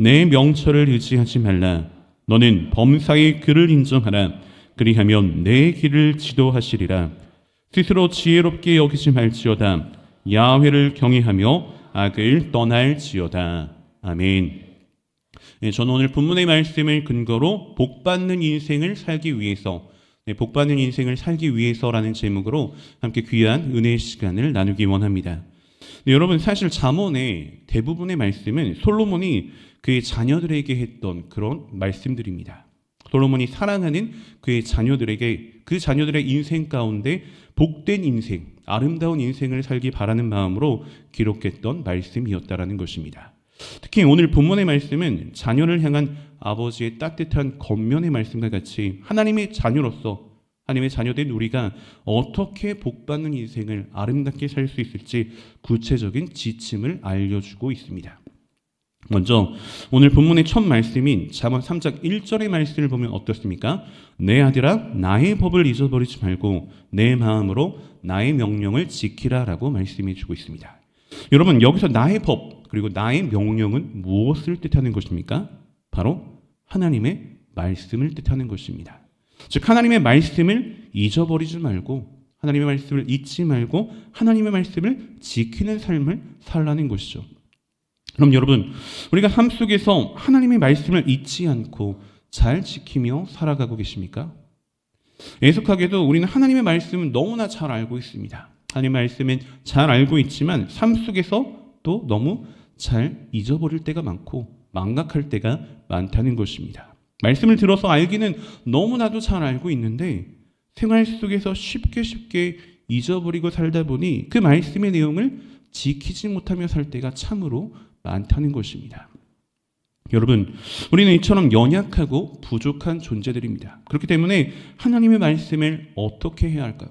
내 명철을 의지하지 말라. 너는 범사의 그를 인정하라. 그리하면 내 길을 지도하시리라. 스스로 지혜롭게 여기지 말지어다. 야훼를 경외하며 악을 떠날지어다. 아멘. 네, 저는 오늘 본문의 말씀을 근거로 복 받는 인생을 살기 위해서 네, 복 받는 인생을 살기 위해서라는 제목으로 함께 귀한 은혜의 시간을 나누기 원합니다. 네, 여러분 사실 잠언의 대부분의 말씀은 솔로몬이 그의 자녀들에게 했던 그런 말씀들입니다. 솔로몬이 사랑하는 그의 자녀들에게 그 자녀들의 인생 가운데 복된 인생, 아름다운 인생을 살기 바라는 마음으로 기록했던 말씀이었다라는 것입니다. 특히 오늘 본문의 말씀은 자녀를 향한 아버지의 따뜻한 겉면의 말씀과 같이 하나님의 자녀로서 하나님의 자녀된 우리가 어떻게 복받는 인생을 아름답게 살 수 있을지 구체적인 지침을 알려주고 있습니다. 먼저 오늘 본문의 첫 말씀인 잠언 3장 1절의 말씀을 보면 어떻습니까? 내 아들아 나의 법을 잊어버리지 말고 내 마음으로 나의 명령을 지키라라고 말씀해 주고 있습니다. 여러분 여기서 나의 법 그리고 나의 명령은 무엇을 뜻하는 것입니까? 바로 하나님의 말씀을 뜻하는 것입니다. 즉 하나님의 말씀을 잊어버리지 말고 하나님의 말씀을 잊지 말고 하나님의 말씀을 지키는 삶을 살라는 것이죠. 그럼 여러분 우리가 삶 속에서 하나님의 말씀을 잊지 않고 잘 지키며 살아가고 계십니까? 애석하게도 우리는 하나님의 말씀은 너무나 잘 알고 있습니다. 하나님의 말씀은 잘 알고 있지만 삶 속에서 또 너무 잘 잊어버릴 때가 많고 망각할 때가 많다는 것입니다. 말씀을 들어서 알기는 너무나도 잘 알고 있는데 생활 속에서 쉽게 쉽게 잊어버리고 살다 보니 그 말씀의 내용을 지키지 못하며 살 때가 참으로 많다는 것입니다. 여러분, 우리는 이처럼 연약하고 부족한 존재들입니다. 그렇기 때문에 하나님의 말씀을 어떻게 해야 할까요?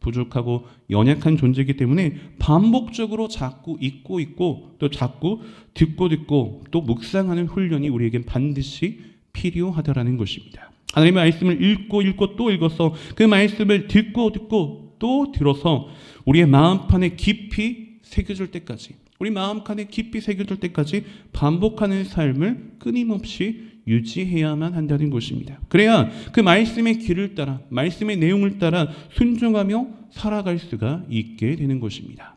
부족하고 연약한 존재이기 때문에 반복적으로 자꾸 읽고 읽고 또 자꾸 듣고 듣고 또 묵상하는 훈련이 우리에겐 반드시 필요하다라는 것입니다. 하나님의 말씀을 읽고 읽고 또 읽어서 그 말씀을 듣고 듣고 또 들어서 우리의 마음판에 깊이 새겨질 때까지 우리 마음칸에 깊이 새겨질 때까지 반복하는 삶을 끊임없이 유지해야만 한다는 것입니다. 그래야 그 말씀의 길을 따라 말씀의 내용을 따라 순종하며 살아갈 수가 있게 되는 것입니다.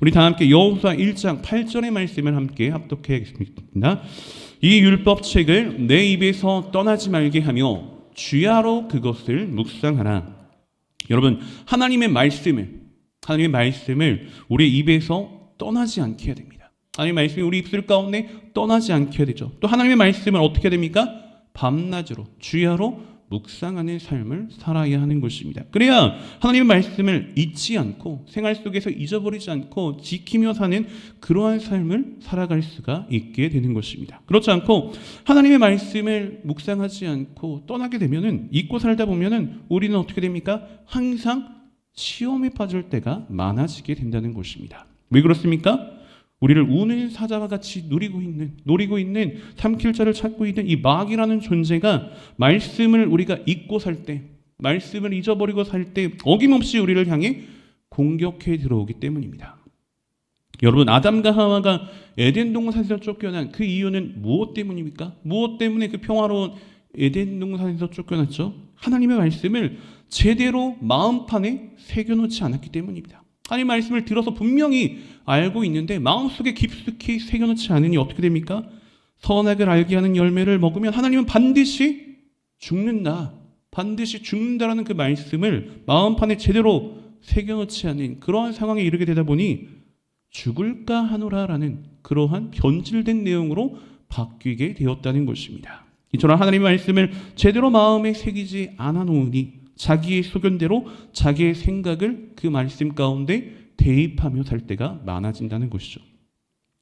우리 다 함께 여호수아 1장 8절의 말씀을 함께 합독해야겠습니다. 이 율법책을 내 입에서 떠나지 말게 하며 주야로 그것을 묵상하라. 여러분 하나님의 말씀을 하나님의 말씀을 우리 입에서 떠나지 않게 해야 됩니다. 하나님의 말씀이 우리 입술 가운데 떠나지 않게 해야 되죠. 또 하나님의 말씀을 어떻게 됩니까? 밤낮으로 주야로 묵상하는 삶을 살아야 하는 것입니다. 그래야 하나님의 말씀을 잊지 않고 생활 속에서 잊어버리지 않고 지키며 사는 그러한 삶을 살아갈 수가 있게 되는 것입니다. 그렇지 않고 하나님의 말씀을 묵상하지 않고 떠나게 되면은 잊고 살다 보면은 우리는 어떻게 됩니까? 항상 시험에 빠질 때가 많아지게 된다는 것입니다. 왜 그렇습니까? 우리를 우는 사자와 같이 누리고 있는 노리고 있는 삼킬자를 찾고 있는 이 마귀라는 존재가 말씀을 우리가 잊고 살 때, 말씀을 잊어버리고 살 때 어김없이 우리를 향해 공격해 들어오기 때문입니다. 여러분 아담과 하와가 에덴 동산에서 쫓겨난 그 이유는 무엇 때문입니까? 무엇 때문에 그 평화로운 에덴 동산에서 쫓겨났죠? 하나님의 말씀을 제대로 마음판에 새겨놓지 않았기 때문입니다. 하나님 말씀을 들어서 분명히 알고 있는데 마음속에 깊숙이 새겨놓지 않으니 어떻게 됩니까? 선악을 알게 하는 열매를 먹으면 하나님은 반드시 죽는다. 반드시 죽는다라는 그 말씀을 마음판에 제대로 새겨놓지 않은 그러한 상황에 이르게 되다 보니 죽을까 하노라라는 그러한 변질된 내용으로 바뀌게 되었다는 것입니다. 이처럼 하나님의 말씀을 제대로 마음에 새기지 않아 놓으니 자기의 소견대로 자기의 생각을 그 말씀 가운데 대입하며 살 때가 많아진다는 것이죠.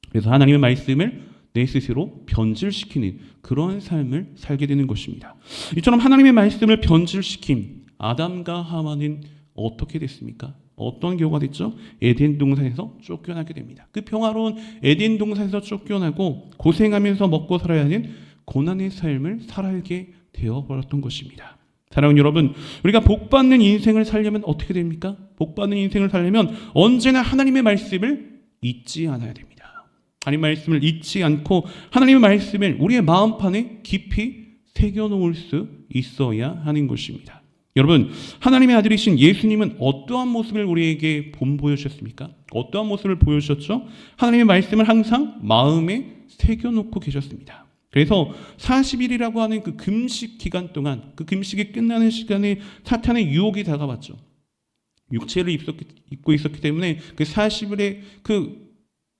그래서 하나님의 말씀을 내 스스로 변질시키는 그런 삶을 살게 되는 것입니다. 이처럼 하나님의 말씀을 변질시킨 아담과 하와는 어떻게 됐습니까? 어떤 경우가 됐죠? 에덴 동산에서 쫓겨나게 됩니다. 그 평화로운 에덴 동산에서 쫓겨나고 고생하면서 먹고 살아야 하는 고난의 삶을 살게 되어 버렸던 것입니다. 사랑하는 여러분, 우리가 복 받는 인생을 살려면 어떻게 됩니까? 복 받는 인생을 살려면 언제나 하나님의 말씀을 잊지 않아야 됩니다. 하나님 말씀을 잊지 않고 하나님의 말씀을 우리의 마음판에 깊이 새겨 놓을 수 있어야 하는 것입니다. 여러분, 하나님의 아들이신 예수님은 어떠한 모습을 우리에게 본보여 주셨습니까? 어떠한 모습을 보여주셨죠? 하나님의 말씀을 항상 마음에 새겨 놓고 계셨습니다. 그래서 40일이라고 하는 그 금식 기간 동안 그 금식이 끝나는 시간에 사탄의 유혹이 다가왔죠. 육체를 입었기, 입고 있었기 때문에 그 40일의 그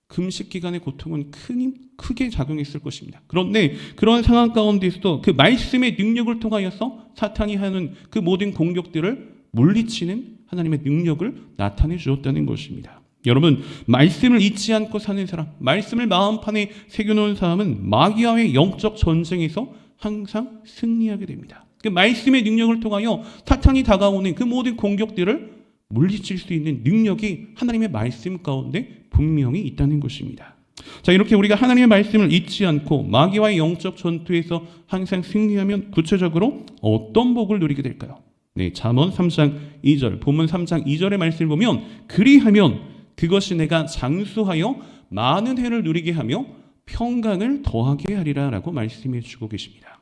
금식 기간의 고통은 큰, 크게 작용했을 것입니다. 그런데 그런 상황 가운데서도 그 말씀의 능력을 통하여서 사탄이 하는 그 모든 공격들을 물리치는 하나님의 능력을 나타내 주었다는 것입니다. 여러분, 말씀을 잊지 않고 사는 사람, 말씀을 마음판에 새겨놓은 사람은 마귀와의 영적 전쟁에서 항상 승리하게 됩니다. 그 말씀의 능력을 통하여 사탄이 다가오는 그 모든 공격들을 물리칠 수 있는 능력이 하나님의 말씀 가운데 분명히 있다는 것입니다. 자, 이렇게 우리가 하나님의 말씀을 잊지 않고 마귀와의 영적 전투에서 항상 승리하면 구체적으로 어떤 복을 누리게 될까요? 네, 잠언 3장 2절, 본문 3장 2절의 말씀을 보면 그리하면 그것이 내가 장수하여 많은 해를 누리게 하며 평강을 더하게 하리라라고 말씀해 주고 계십니다.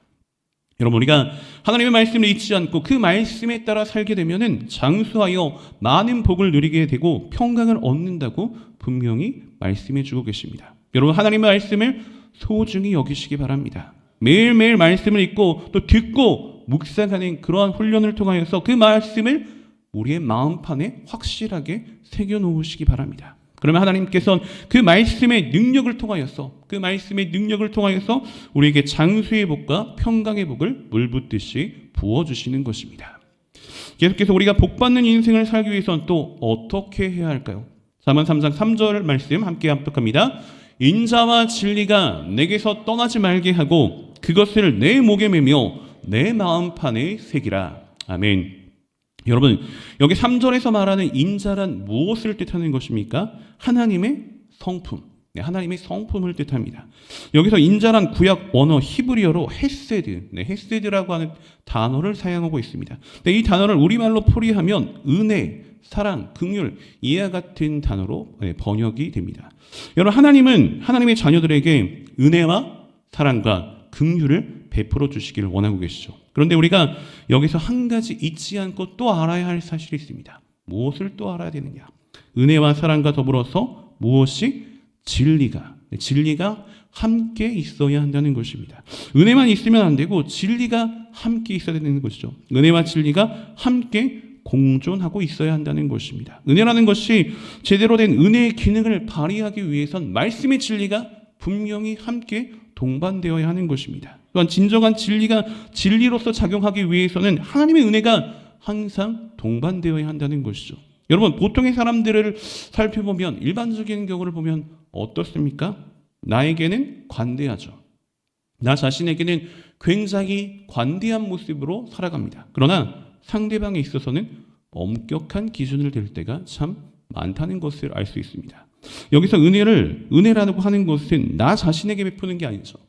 여러분 우리가 하나님의 말씀을 잊지 않고 그 말씀에 따라 살게 되면은 장수하여 많은 복을 누리게 되고 평강을 얻는다고 분명히 말씀해 주고 계십니다. 여러분 하나님의 말씀을 소중히 여기시기 바랍니다. 매일매일 말씀을 읽고 또 듣고 묵상하는 그러한 훈련을 통하여서 그 말씀을 우리의 마음판에 확실하게 새겨 놓으시기 바랍니다. 그러면 하나님께서는 그 말씀의 능력을 통하여서 그 말씀의 능력을 통하여서 우리에게 장수의 복과 평강의 복을 물붓듯이 부어 주시는 것입니다. 계속해서 우리가 복 받는 인생을 살기 위해서는 또 어떻게 해야 할까요? 잠언 3장 3절 말씀 함께 합독합니다. 인자와 진리가 내게서 떠나지 말게 하고 그것을 내 목에 매며 내 마음판에 새기라. 아멘. 여러분, 여기 3절에서 말하는 인자란 무엇을 뜻하는 것입니까? 하나님의 성품. 네, 하나님의 성품을 뜻합니다. 여기서 인자란 구약 언어 히브리어로 헤세드, 네, 헤세드라고 하는 단어를 사용하고 있습니다. 네, 이 단어를 우리말로 풀이하면 은혜, 사랑, 긍휼 이와 같은 단어로 네, 번역이 됩니다. 여러분 하나님은 하나님의 자녀들에게 은혜와 사랑과 긍휼을 베풀어 주시기를 원하고 계시죠. 그런데 우리가 여기서 한 가지 잊지 않고 또 알아야 할 사실이 있습니다. 무엇을 또 알아야 되느냐? 은혜와 사랑과 더불어서 무엇이 진리가 진리가 함께 있어야 한다는 것입니다. 은혜만 있으면 안 되고 진리가 함께 있어야 되는 것이죠. 은혜와 진리가 함께 공존하고 있어야 한다는 것입니다. 은혜라는 것이 제대로 된 은혜의 기능을 발휘하기 위해선 말씀의 진리가 분명히 함께 동반되어야 하는 것입니다. 또한 진정한 진리가 진리로서 작용하기 위해서는 하나님의 은혜가 항상 동반되어야 한다는 것이죠. 여러분 보통의 사람들을 살펴보면 일반적인 경우를 보면 어떻습니까? 나에게는 관대하죠. 나 자신에게는 굉장히 관대한 모습으로 살아갑니다. 그러나 상대방에 있어서는 엄격한 기준을 댈 때가 참 많다는 것을 알 수 있습니다. 여기서 은혜를 은혜라고 하는 것은 나 자신에게 베푸는 게 아니죠.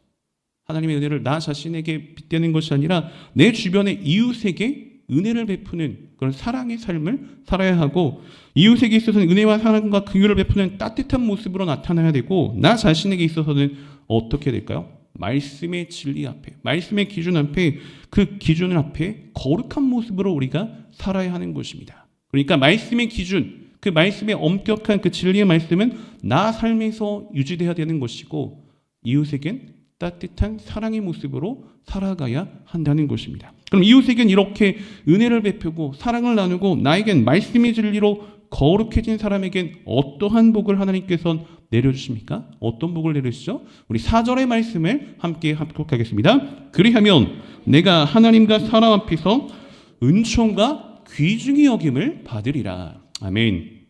하나님의 은혜를 나 자신에게 빗대는 것이 아니라 내 주변의 이웃에게 은혜를 베푸는 그런 사랑의 삶을 살아야 하고 이웃에게 있어서는 은혜와 사랑과 긍휼을 베푸는 따뜻한 모습으로 나타나야 되고 나 자신에게 있어서는 어떻게 될까요? 말씀의 진리 앞에, 말씀의 기준 앞에 그 기준을 앞에 거룩한 모습으로 우리가 살아야 하는 것입니다. 그러니까 말씀의 기준, 그 말씀의 엄격한 그 진리의 말씀은 나 삶에서 유지돼야 되는 것이고 이웃에겐 따뜻한 사랑의 모습으로 살아가야 한다는 것입니다. 그럼 이웃에겐 이렇게 은혜를 베푸고 사랑을 나누고 나에겐 말씀의 진리로 거룩해진 사람에겐 어떠한 복을 하나님께서 내려주십니까? 어떤 복을 내려주시죠? 우리 4절의 말씀을 함께 합독하겠습니다. 그리하면 내가 하나님과 사람 앞에서 은총과 귀중히 여김을 받으리라. 아멘.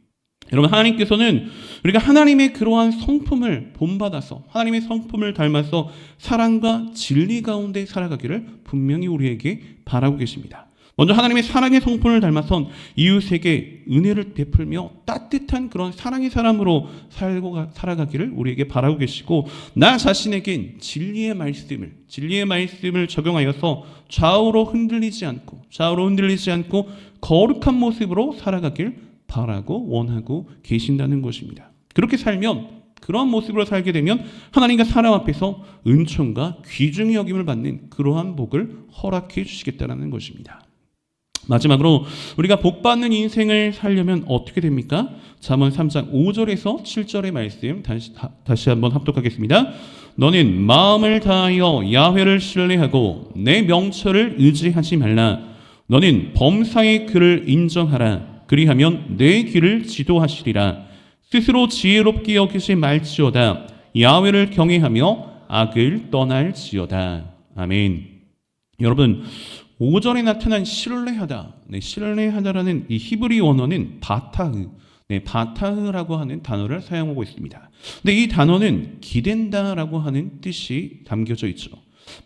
여러분 하나님께서는 우리가 하나님의 그러한 성품을 본받아서 하나님의 성품을 닮아서 사랑과 진리 가운데 살아가기를 분명히 우리에게 바라고 계십니다. 먼저 하나님의 사랑의 성품을 닮아선 이웃에게 은혜를 베풀며 따뜻한 그런 사랑의 사람으로 살고 가- 살아가기를 우리에게 바라고 계시고 나 자신에겐 진리의 말씀을 진리의 말씀을 적용하여서 좌우로 흔들리지 않고 좌우로 흔들리지 않고 거룩한 모습으로 살아가길 바라고 원하고 계신다는 것입니다. 그렇게 살면 그러한 모습으로 살게 되면 하나님과 사람 앞에서 은총과 귀중히 여김을 받는 그러한 복을 허락해 주시겠다는 것입니다. 마지막으로 우리가 복 받는 인생을 살려면 어떻게 됩니까? 잠언 3장 5절에서 7절의 말씀 다시 다, 다시 한번 합독하겠습니다. 너는 마음을 다하여 야훼를 신뢰하고 내 명철을 의지하지 말라. 너는 범사의 그를 인정하라. 그리하면 내 길을 지도하시리라. 스스로 지혜롭게 여기지 말지어다. 야훼를 경외하며 악을 떠날지어다. 아멘. 여러분 5절에 나타난 신뢰하다. 네, 신뢰하다라는 이 히브리 원어는 바타흐. 네, 바타흐라고 하는 단어를 사용하고 있습니다. 근데 이 단어는 기댄다라고 하는 뜻이 담겨져 있죠.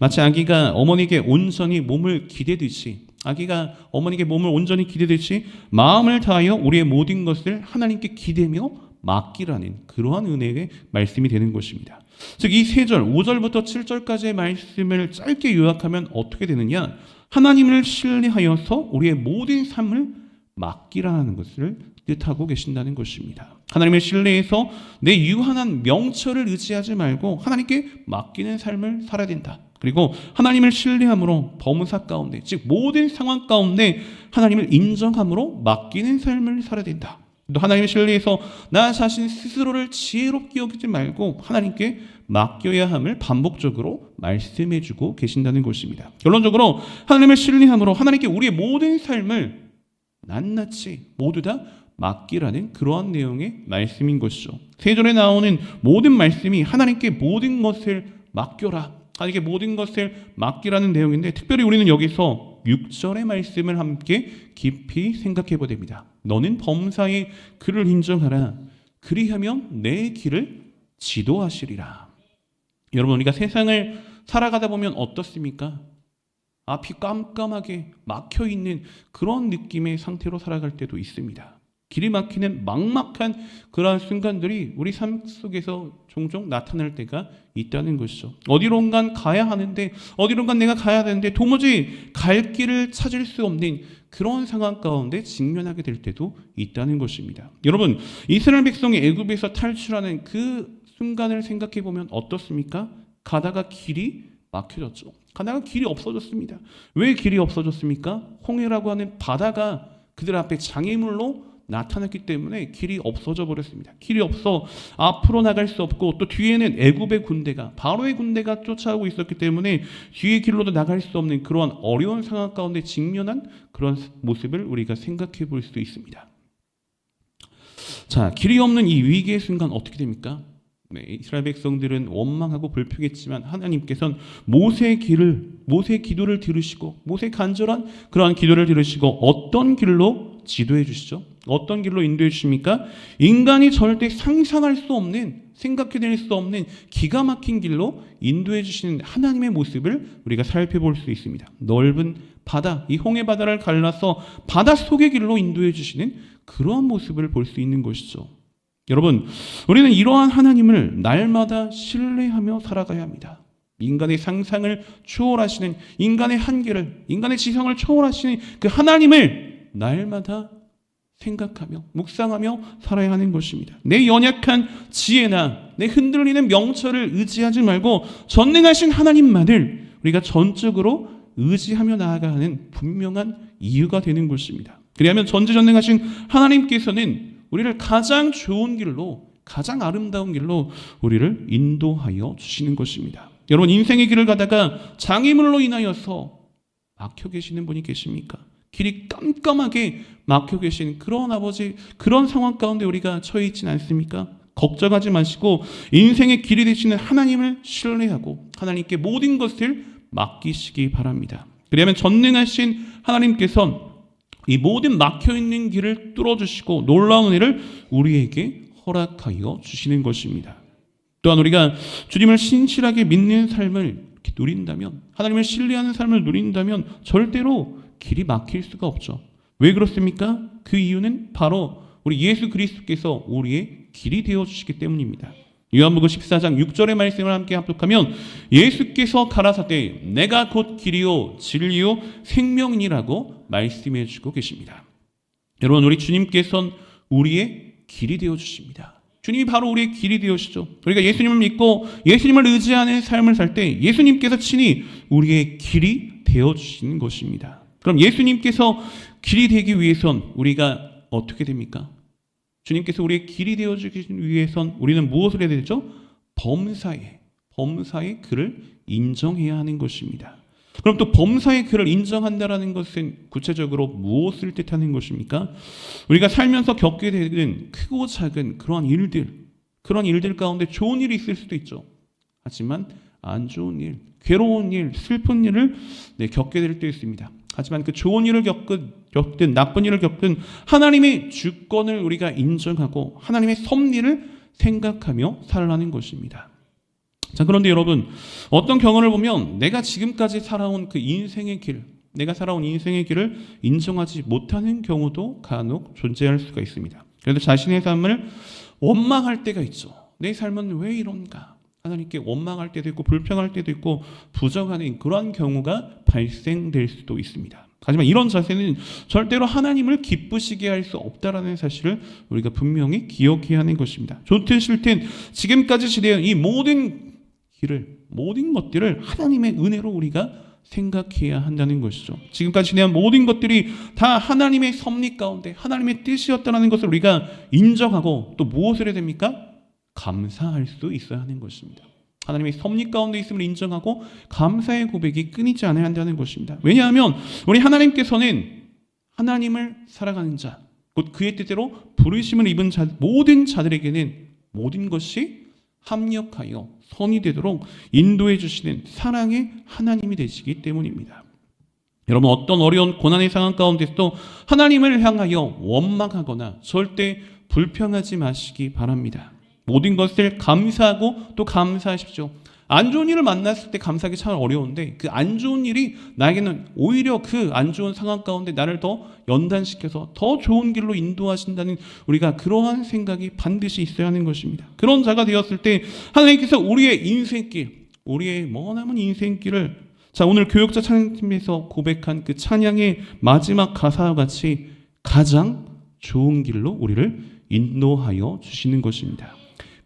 마치 아기가 어머니에게 온전히 몸을 기대듯이 아기가 어머니에게 몸을 온전히 기대듯이 마음을 다하여 우리의 모든 것을 하나님께 기대며 맡기라는 그러한 은혜의 말씀이 되는 것입니다. 즉 이 세 절, 5절부터 7절까지의 말씀을 짧게 요약하면 어떻게 되느냐? 하나님을 신뢰하여서 우리의 모든 삶을 맡기라는 것을 뜻하고 계신다는 것입니다. 하나님을 신뢰해서 내 유한한 명철을 의지하지 말고 하나님께 맡기는 삶을 살아야 된다. 그리고 하나님을 신뢰함으로 범사 가운데, 즉 모든 상황 가운데 하나님을 인정함으로 맡기는 삶을 살아야 된다. 또 하나님을 신뢰해서 나 자신 스스로를 지혜롭게 여기지 말고 하나님께 맡겨야 함을 반복적으로 말씀해 주고 계신다는 것입니다. 결론적으로 하나님을 신뢰함으로 하나님께 우리의 모든 삶을 낱낱이 모두 다 맡기라는 그러한 내용의 말씀인 것이죠. 세절에 나오는 모든 말씀이 하나님께 모든 것을 맡겨라. 하나님께 모든 것을 맡기라는 내용인데 특별히 우리는 여기서 6절의 말씀을 함께 깊이 생각해 보야 됩니다. 너는 범사의 그를 인정하라. 그리하면 내 길을 지도하시리라. 여러분 우리가 세상을 살아가다 보면 어떻습니까? 앞이 깜깜하게 막혀 있는 그런 느낌의 상태로 살아갈 때도 있습니다. 길이 막히는 막막한 그러한 순간들이 우리 삶 속에서 종종 나타날 때가 있다는 것이죠. 어디론가 가야 하는데 어디론가 내가 가야 되는데 도무지 갈 길을 찾을 수 없는 그런 상황 가운데 직면하게 될 때도 있다는 것입니다. 여러분 이스라엘 백성이 애굽에서 탈출하는 그 순간을 생각해 보면 어떻습니까? 가다가 길이 막혀졌죠. 가다가 길이 없어졌습니다. 왜 길이 없어졌습니까? 홍해라고 하는 바다가 그들 앞에 장애물로 나타났기 때문에 길이 없어져 버렸습니다. 길이 없어 앞으로 나갈 수 없고 또 뒤에는 애굽의 군대가 바로의 군대가 쫓아오고 있었기 때문에 뒤의 길로도 나갈 수 없는 그러한 어려운 상황 가운데 직면한 그런 모습을 우리가 생각해 볼 수 있습니다. 자, 길이 없는 이 위기의 순간 어떻게 됩니까? 네, 이스라엘 백성들은 원망하고 불평했지만 하나님께서는 모세의 길을 모세의 기도를 들으시고 모세의 간절한 그러한 기도를 들으시고 어떤 길로 지도해 주시죠? 어떤 길로 인도해 주십니까? 인간이 절대 상상할 수 없는 생각해낼 수 없는 기가 막힌 길로 인도해 주시는 하나님의 모습을 우리가 살펴볼 수 있습니다. 넓은 바다, 이 홍해 바다를 갈라서 바다 속의 길로 인도해 주시는 그러한 모습을 볼 수 있는 것이죠. 여러분, 우리는 이러한 하나님을 날마다 신뢰하며 살아가야 합니다. 인간의 상상을 초월하시는 인간의 한계를, 인간의 지성을 초월하시는 그 하나님을 날마다 생각하며 묵상하며 살아야 하는 것입니다. 내 연약한 지혜나 내 흔들리는 명철을 의지하지 말고 전능하신 하나님만을 우리가 전적으로 의지하며 나아가 하는 분명한 이유가 되는 것입니다. 그리하면 전지전능하신 하나님께서는 우리를 가장 좋은 길로 가장 아름다운 길로 우리를 인도하여 주시는 것입니다. 여러분 인생의 길을 가다가 장애물로 인하여서 막혀 계시는 분이 계십니까? 길이 깜깜하게 막혀 계신 그런 아버지 그런 상황 가운데 우리가 처해 있지는 않습니까? 걱정하지 마시고 인생의 길이 되시는 하나님을 신뢰하고 하나님께 모든 것을 맡기시기 바랍니다. 그러면 전능하신 하나님께서 이 모든 막혀 있는 길을 뚫어 주시고 놀라운 은혜를 우리에게 허락하여 주시는 것입니다. 또한 우리가 주님을 신실하게 믿는 삶을 누린다면 하나님을 신뢰하는 삶을 누린다면 절대로 길이 막힐 수가 없죠. 왜 그렇습니까? 그 이유는 바로 우리 예수 그리스도께서 우리의 길이 되어 주시기 때문입니다. 요한복음 14장 6절의 말씀을 함께 합독하면 예수께서 가라사대 내가 곧 길이요 진리요 생명이라고 말씀해 주고 계십니다. 여러분 우리 주님께서는 우리의 길이 되어 주십니다. 주님이 바로 우리의 길이 되어시죠. 우리가 예수님을 믿고 예수님을 의지하는 삶을 살 때 예수님께서 친히 우리의 길이 되어 주시는 것입니다. 그럼 예수님께서 길이 되기 위해선 우리가 어떻게 됩니까? 주님께서 우리의 길이 되어 주기 위해선 우리는 무엇을 해야 되죠? 범사에 범사의 글을 인정해야 하는 것입니다. 그럼 또 범사의 글을 인정한다라는 것은 구체적으로 무엇을 뜻하는 것입니까? 우리가 살면서 겪게 되는 크고 작은 그러한 일들, 그런 일들 가운데 좋은 일이 있을 수도 있죠. 하지만 안 좋은 일, 괴로운 일, 슬픈 일을 네, 겪게 될 때 있습니다. 하지만 그 좋은 일을 겪은, 겪든 나쁜 일을 겪든 하나님의 주권을 우리가 인정하고 하나님의 섭리를 생각하며 살아가는 것입니다. 자, 그런데 여러분, 어떤 경험을 보면 내가 지금까지 살아온 그 인생의 길, 내가 살아온 인생의 길을 인정하지 못하는 경우도 간혹 존재할 수가 있습니다. 그래서 자신의 삶을 원망할 때가 있죠. 내 삶은 왜 이런가? 하나님께 원망할 때도 있고 불평할 때도 있고 부정하는 그러한 경우가 발생될 수도 있습니다. 하지만 이런 자세는 절대로 하나님을 기쁘시게 할 수 없다라는 사실을 우리가 분명히 기억해야 하는 것입니다. 좋든 싫든 지금까지 지내온 이 모든 길을 모든 것들을 하나님의 은혜로 우리가 생각해야 한다는 것이죠. 지금까지 지내온 모든 것들이 다 하나님의 섭리 가운데 하나님의 뜻이었다는 것을 우리가 인정하고 또 무엇을 해야 됩니까? 감사할 수 있어야 하는 것입니다. 하나님의 섭리 가운데 있음을 인정하고 감사의 고백이 끊이지 않아야 한다는 것입니다. 왜냐하면 우리 하나님께서는 하나님을 사랑하는 자, 곧 그의 뜻대로 부르심을 입은 자, 모든 자들에게는 모든 것이 합력하여 선이 되도록 인도해 주시는 사랑의 하나님이 되시기 때문입니다. 여러분 어떤 어려운 고난의 상황 가운데서도 하나님을 향하여 원망하거나 절대 불평하지 마시기 바랍니다. 모든 것을 감사하고 또 감사하십시오. 안 좋은 일을 만났을 때 감사하기 참 어려운데 그 안 좋은 일이 나에게는 오히려 그 안 좋은 상황 가운데 나를 더 연단시켜서 더 좋은 길로 인도하신다는 우리가 그러한 생각이 반드시 있어야 하는 것입니다. 그런 자가 되었을 때 하나님께서 우리의 인생길, 우리의 머나먼 인생길을 자 오늘 교육자 찬양팀에서 고백한 그 찬양의 마지막 가사와 같이 가장 좋은 길로 우리를 인도하여 주시는 것입니다.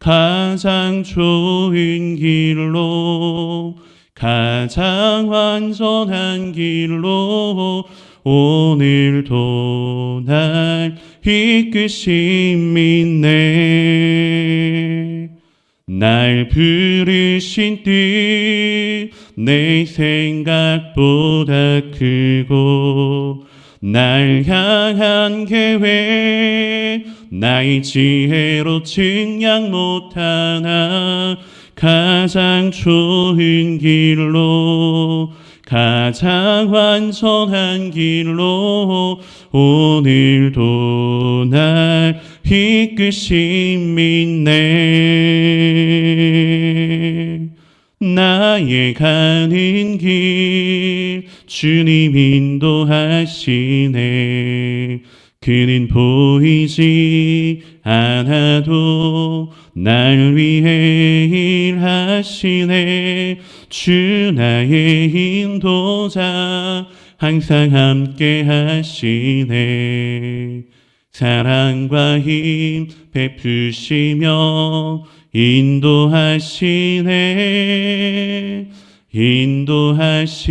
가장 좋은 길로 가장 완전한 길로 오늘도 날 이끄심 있네. 날 부르신 뜻 내 생각보다 크고 날 향한 계획 나의 지혜로 증량 못하나 가장 좋은 길로 가장 완전한 길로 오늘도 날 이끄심 있네. 나의 가는 길 주님 인도하시네 그는 보이지 않아도 날 위해 일하시네. 주 나의 인도자 항상 함께 하시네. 사랑과 힘 베푸시며 인도하시네. 인도하시네.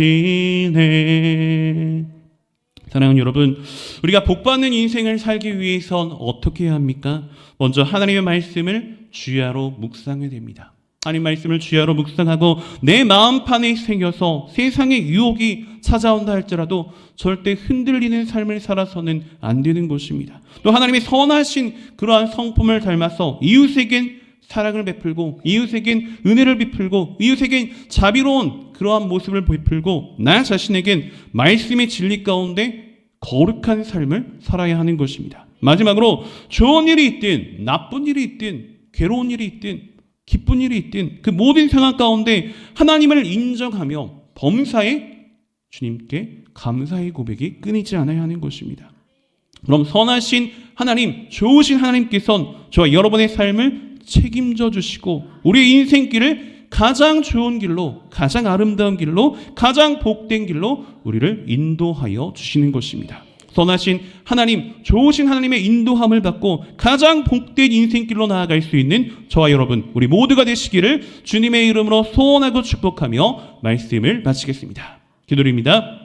사랑하는 여러분 우리가 복받는 인생을 살기 위해선 어떻게 해야 합니까? 먼저 하나님의 말씀을 주야로 묵상해야 됩니다 하나님 말씀을 주야로 묵상하고 내 마음판에 새겨서 세상의 유혹이 찾아온다 할지라도 절대 흔들리는 삶을 살아서는 안 되는 것입니다. 또 하나님의 선하신 그러한 성품을 닮아서 이웃에겐 사랑을 베풀고 이웃에겐 은혜를 베풀고 이웃에겐 자비로운 그러한 모습을 베풀고 나 자신에겐 말씀의 진리 가운데 거룩한 삶을 살아야 하는 것입니다. 마지막으로 좋은 일이 있든 나쁜 일이 있든 괴로운 일이 있든 기쁜 일이 있든 그 모든 상황 가운데 하나님을 인정하며 범사에 주님께 감사의 고백이 끊이지 않아야 하는 것입니다. 그럼 선하신 하나님, 좋으신 하나님께서는 저와 여러분의 삶을 책임져 주시고 우리의 인생길을 가장 좋은 길로, 가장 아름다운 길로, 가장 복된 길로 우리를 인도하여 주시는 것입니다. 선하신 하나님, 좋으신 하나님의 인도함을 받고 가장 복된 인생길로 나아갈 수 있는 저와 여러분, 우리 모두가 되시기를 주님의 이름으로 소원하고 축복하며 말씀을 마치겠습니다. 기도드립니다.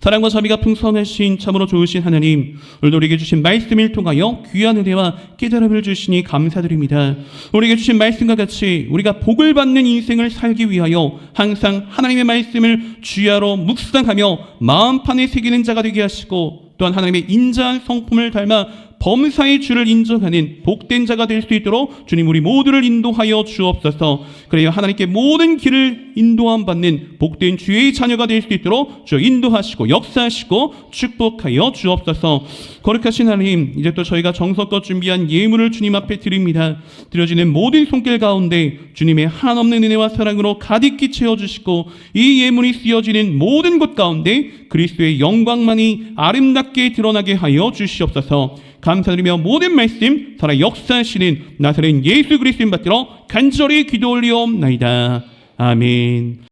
사랑과 자비가 풍성하신 참으로 좋으신 하나님, 오늘 우리에게 주신 말씀을 통하여 귀한 은혜와 깨달음을 주시니 감사드립니다. 우리에게 주신 말씀과 같이 우리가 복을 받는 인생을 살기 위하여 항상 하나님의 말씀을 주야로 묵상하며 마음판에 새기는 자가 되게 하시고 또한 하나님의 인자한 성품을 닮아 범사의 주를 인정하는 복된 자가 될 수 있도록 주님 우리 모두를 인도하여 주옵소서. 그래야 하나님께 모든 길을 인도함 받는 복된 주의 자녀가 될 수 있도록 주 인도하시고 역사하시고 축복하여 주옵소서. 거룩하신 하나님, 이제 또 저희가 정성껏 준비한 예물을 주님 앞에 드립니다. 드려지는 모든 손길 가운데 주님의 한없는 은혜와 사랑으로 가득히 채워 주시고 이 예물이 쓰여지는 모든 곳 가운데 그리스도의 영광만이 아름답게 드러나게 하여 주시옵소서. 감사드리며 모든 말씀 살아 역사하시는 나사렛 예수 그리스도인 받들어 간절히 기도 올리옵나이다. 아멘.